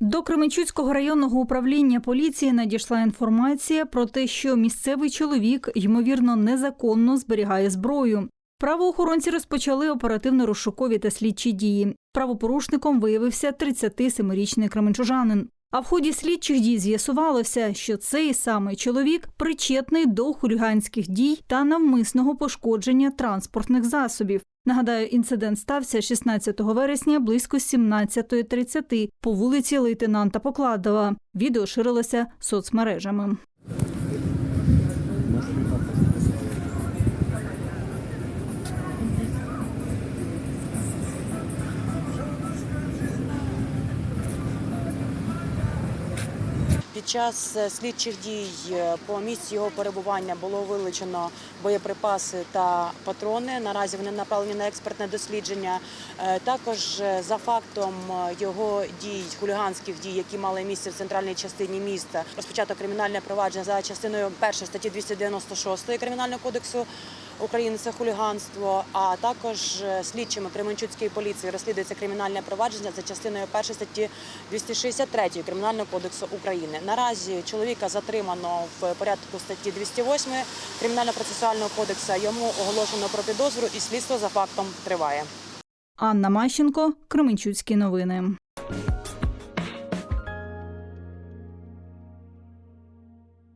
До Кременчуцького районного управління поліції надійшла інформація про те, що місцевий чоловік ймовірно незаконно зберігає зброю. Правоохоронці розпочали оперативно-розшукові та слідчі дії. Правопорушником виявився 37-річний кременчужанин. А в ході слідчих дій з'ясувалося, що цей самий чоловік причетний до хуліганських дій та навмисного пошкодження транспортних засобів. Нагадаю, інцидент стався 16 вересня близько 17.30 по вулиці лейтенанта Покладова. Відео ширилося соцмережами. Під час е, слідчих дій е, по місці його перебування було вилучено боєприпаси та патрони. Наразі вони направлені на експертне дослідження. Е, Також за фактом його дій, хуліганських дій, які мали місце в центральній частині міста, розпочато кримінальне провадження за частиною 1 статті 296 кримінального кодексу. України це хуліганство, а також слідчими Кременчуцької поліції розслідується кримінальне провадження за частиною 1 статті 263 Кримінального кодексу України. Наразі чоловіка затримано в порядку статті 208 Кримінально-процесуального кодексу. Йому оголошено про підозру і слідство за фактом триває. Анна Мащенко, Кременчуцькі новини.